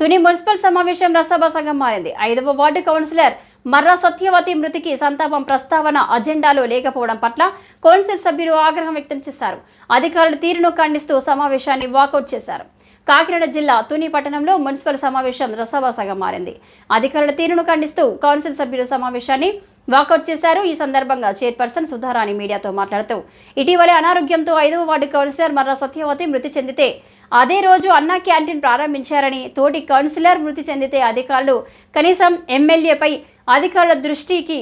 Tuni municipal సమావేశం రసభసంగా మారింది. ఐదవ వార్డు కౌన్సిలర్ మర్రా సత్యవతి మృతికి సంతాపం ప్రస్తావన అజెండాలో లేకపోవడం పట్ల కౌన్సిల్ సభ్యులు ఆగ్రహం వ్యక్తం చేశారు. అధికారుల తీరును ఖండిస్తూ సమావేశాన్ని వాకౌట్ చేశారు. కాకినాడ జిల్లా తుని పట్టణంలో మున్సిపల్ సమావేశం రసభసగా మారింది. అధికారుల తీరును ఖండిస్తూ కౌన్సిల్ సభ్యులు సమావేశాన్ని వాకౌట్ చేశారు. ఈ సందర్భంగా చైర్పర్సన్ సుధారాణి మీడియాతో మాట్లాడుతూ ఇటీవలే అనారోగ్యంతో ఐదవ వార్డు కౌన్సిలర్ మర్రా సత్యవతి మృతి చెందితే అదే రోజు అన్నా క్యాంటీన్ ప్రారంభించారని తోటి కౌన్సిలర్ మృతి చెందితే అధికారులు కనీసం ఎమ్మెల్యేపై అధికారుల దృష్టికి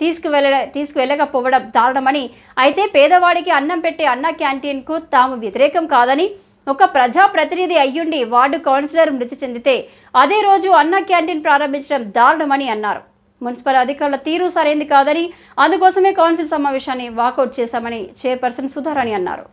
తీసుకువెళ్ళ తీసుకువెళ్ళకపోవడం దారుణమని అయితే పేదవాడికి అన్నం పెట్టే అన్న క్యాంటీన్కు తాము వ్యతిరేకం కాదని ఒక ప్రజా ప్రతినిధి అయ్యుండి వార్డు కౌన్సిలర్ మృతి చెందితే అదే రోజు అన్న క్యాంటీన్ ప్రారంభించడం దారుణమని అన్నారు. మున్సిపల్ అధికారుల తీరు సరైంది కాదని అందుకోసమే కౌన్సిల్ సమావేశాన్ని వాకౌట్ చేశామని చైర్పర్సన్ సుధారాణి అన్నారు.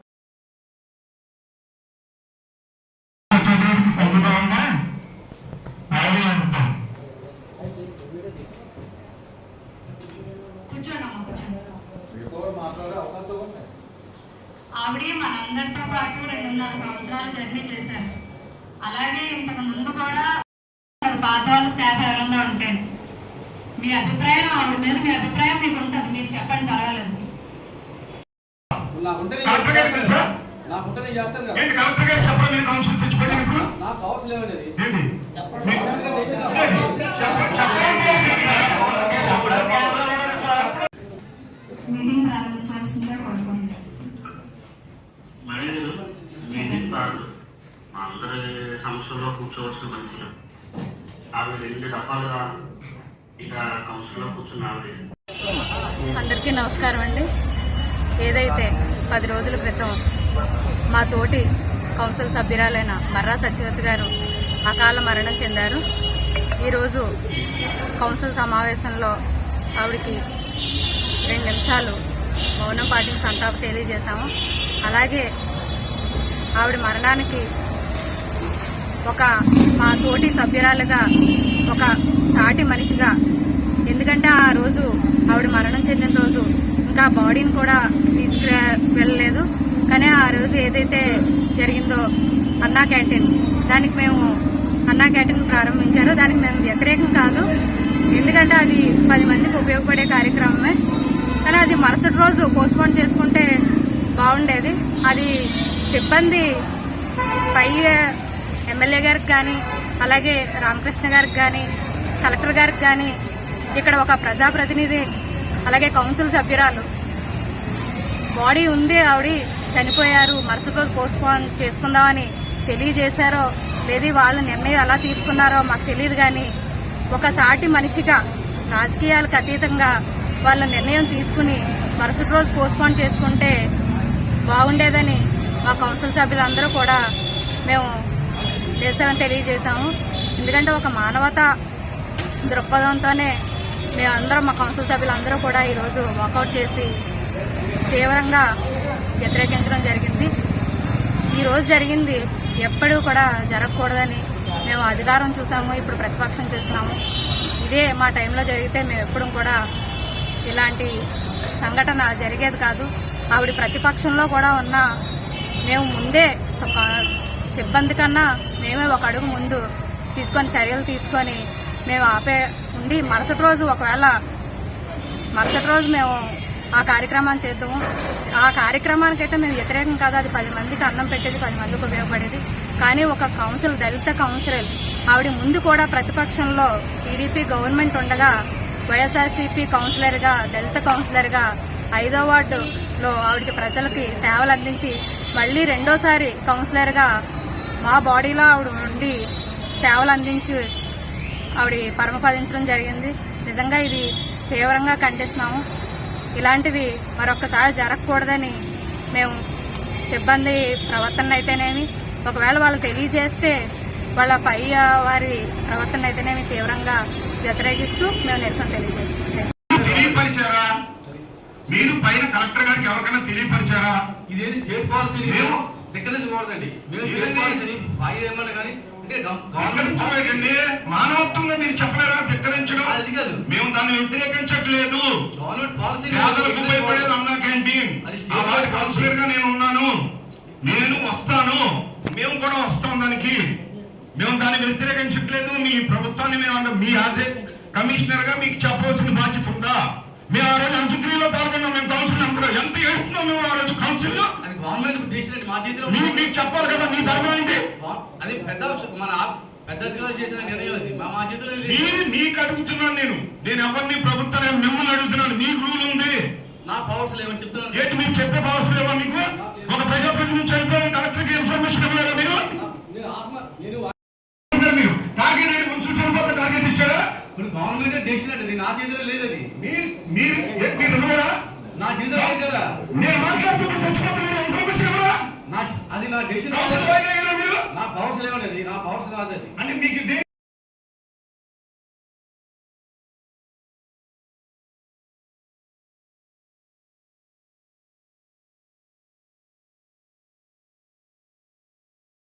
ఆవిడ మనందరితో పాటు రెండున్నర సంవత్సరాలు జర్నీ చేశారు. అలాగే ఇంతకు ముందు కూడా పాత వాళ్ళ స్టాఫ్ ఎవరన్నా ఉంటే మీ అభిప్రాయం ఆవిడ మీద మీ అభిప్రాయం మీకు ఉంటుంది. మీరు చెప్పండి పర్వాలేదు. నాకు ఉంటే నేను కలెక్టర్ గారికి తెలుసా నాకు ఉంటే నేను చేస్తాను కదా ఏంటి కలెక్టర్ గారు చెప్పండి నేను కౌన్సిల్ తెచ్చిపోయి మీకు నాకు అవసరం లేవనేది ఏంటి మీటింగ్ ప్రారంభించాల్సిందిగా కోరుకోండి మేనేజర్ మీటింగ్ కాదు మా అందరి లో కూర్చోవలసిన మనిషి ఆవిడ రెండు దఫాలుగా ఇక కౌన్సిల్లో కూర్చున్న ఆవిడ. అందరికీ నమస్కారం అండి. ఏదైతే పది రోజుల క్రితం మా తోటి కౌన్సిల్ సభ్యురాలైన మర్రా సత్యవతి గారు అకాల మరణం చెందారు. ఈరోజు కౌన్సిల్ సమావేశంలో ఆవిడకి రెండు నిమిషాలు మౌనం పాటించి సంతాప తెలియజేశాము. అలాగే ఆవిడ మరణానికి ఒక మా తోటి సభ్యురాలుగా ఒక సాటి మనిషిగా. ఎందుకంటే ఆ రోజు ఆవిడ మరణం చెందిన రోజు ఇంకా బాడీని కూడా తీసుకురా వెళ్ళలేదు. కానీ ఆ రోజు ఏదైతే జరిగిందో అన్నా క్యాంటీన్ దానికి మేము అన్నా క్యాంటీన్ ప్రారంభించారో. దానికి మేము వ్యతిరేకం కాదు. ఎందుకంటే అది పది మందికి ఉపయోగపడే కార్యక్రమమే. కానీ అది మరుసటి రోజు పోస్ట్పోన్ చేసుకుంటే బాగుండేది. అది సిబ్బంది పై ఎమ్మెల్యే గారికి కానీ అలాగే రామకృష్ణ గారికి కానీ కలెక్టర్ గారికి కానీ ఇక్కడ ఒక ప్రజాప్రతినిధి అలాగే కౌన్సిల్ సభ్యురాలు. బాడీ ఉంది ఆవిడ చనిపోయారు మరుసటి రోజు పోస్ట్ పోన్ చేసుకుందామని తెలియజేశారో లేదు వాళ్ళ నిర్ణయం ఎలా తీసుకున్నారో మాకు తెలియదు కానీ ఒక సాటి మనిషిగా రాజకీయాలకు అతీతంగా వాళ్ళ నిర్ణయం తీసుకుని మరుసటి రోజు పోస్ట్ పోన్ చేసుకుంటే బాగుండేదని మా కౌన్సిల్ సభ్యులందరూ కూడా మేము నిరసన తెలియజేశాము. ఎందుకంటే ఒక మానవత దృక్పథంతోనే మేమందరం మా కౌన్సిల్ సభ్యులందరూ కూడా ఈరోజు వాకౌట్ చేసి తీవ్రంగా వ్యతిరేకించడం జరిగింది. ఈరోజు జరిగింది ఎప్పుడూ కూడా జరగకూడదని మేము అధికారం చూసాము ఇప్పుడు ప్రతిపక్షం చేసినాము. ఇదే మా టైంలో జరిగితే మేము ఎప్పుడు కూడా ఇలాంటి సంఘటన జరిగేది కాదు. ఆవిడ ప్రతిపక్షంలో కూడా ఉన్న మేము ముందే సిబ్బంది కన్నా మేమే ఒక అడుగు ముందు తీసుకొని చర్యలు తీసుకొని మేము ఆపే ఉండి మరుసటి రోజు ఒకవేళ మరుసటి రోజు మేము ఆ కార్యక్రమాన్ని చేద్దాము. ఆ కార్యక్రమానికి అయితే మేము వ్యతిరేకం కాదు. అది పది మందికి అన్నం పెట్టేది పది మందికి ఉపయోగపడేది. కానీ ఒక కౌన్సిల్ దళిత కౌన్సిలర్ ఆవిడ ముందు కూడా ప్రతిపక్షంలో టీడీపీ గవర్నమెంట్ ఉండగా వైఎస్ఆర్సీపీ కౌన్సిలర్గా దళిత కౌన్సిలర్గా ఐదో వార్డులో ఆవిడకి ప్రజలకి సేవలు అందించి మళ్ళీ రెండోసారి కౌన్సిలర్గా మా బాడీలో ఆవిడ ఉండి సేవలు అందించి ఆవిడ పరమపదించడం జరిగింది. నిజంగా ఇది తీవ్రంగా ఖండిస్తున్నాము. ఇలాంటిది మరొకసారి జరగకూడదని మేము సిబ్బంది ప్రవర్తన అయితేనేమి ఒకవేళ వాళ్ళు తెలియజేస్తే వాళ్ళ పై వారి ప్రవర్తన అయితేనేమి తీవ్రంగా వ్యతిరేకిస్తూ మేము నిరసన తెలియజేస్తాం తెలియపరిచారా? మీరు పైన కలెక్టర్ గారికి ఎవరికైనా తెలియపరిచారా? ఇదేది స్టేట్ పాలసీని మేము ధిక్కరించకూడదండి? పాలసీని బాగా ఏమన్నా కానీ అంటే గవర్నమెంట్ చూడండి మానవత్వంగా మీరు చెప్పలేరా ధిక్కరించడం అది కాదు. మేము దాన్ని వ్యతిరేకించట్లేదు. గవర్నమెంట్ పాలసీ పేదలకు ఉపయోగపడేది అన్నా క్యాంటీన్. వాటి కౌన్సిలర్గా నేను ఉన్నాను. నేను వస్తాను. మేము కూడా వస్తాం దానికి. మేము దాన్ని వ్యతిరేకించట్లేదు. మీ ప్రభుత్వాన్ని మేము అంటే మీ యాజ్ కమిషనర్గా మీకు చెప్పవలసిన బాధ్యత ఉందా? మేము ఆ రోజు అంత్యక్రియలో పాల్గొన్నాం. మేము కౌన్సిల్ అందరూ ఎంత ఏడుస్తున్నాం మేము ఆ రోజు కౌన్సిల్లో అది గవర్నమెంట్ డెసిషన్ మా చేతిలో మీకు మీకు చెప్పాలి కదా మీ ధర్మం ఏంటి? అది పెద్ద మన పెద్ద అధికారులు చేసిన నిర్ణయం అది మా మా చేతిలో. మీరు మీకు అడుగుతున్నాను నేను. నేను ఎవరిని ప్రభుత్వాన్ని మిమ్మల్ని అడుగుతున్నాను. మీకు రూల్ ఉంది. నా పవర్స్ లేవని చెప్తున్నాను. ఏంటి మీరు చెప్పే భావన లేవా మీకు? ఒక ప్రజాప్రతినిధి చనిపోయిన కలెక్టర్కి ఇన్ఫర్మేషన్ ఇవ్వలేదా మీరు? మీరు టార్గెట్ అయితే మనుషులు చనిపోతే టార్గెట్ ఇచ్చారా? ఇప్పుడు గవర్నమెంట్ డెసిషన్ అది నా చేతిలో లేదు అది.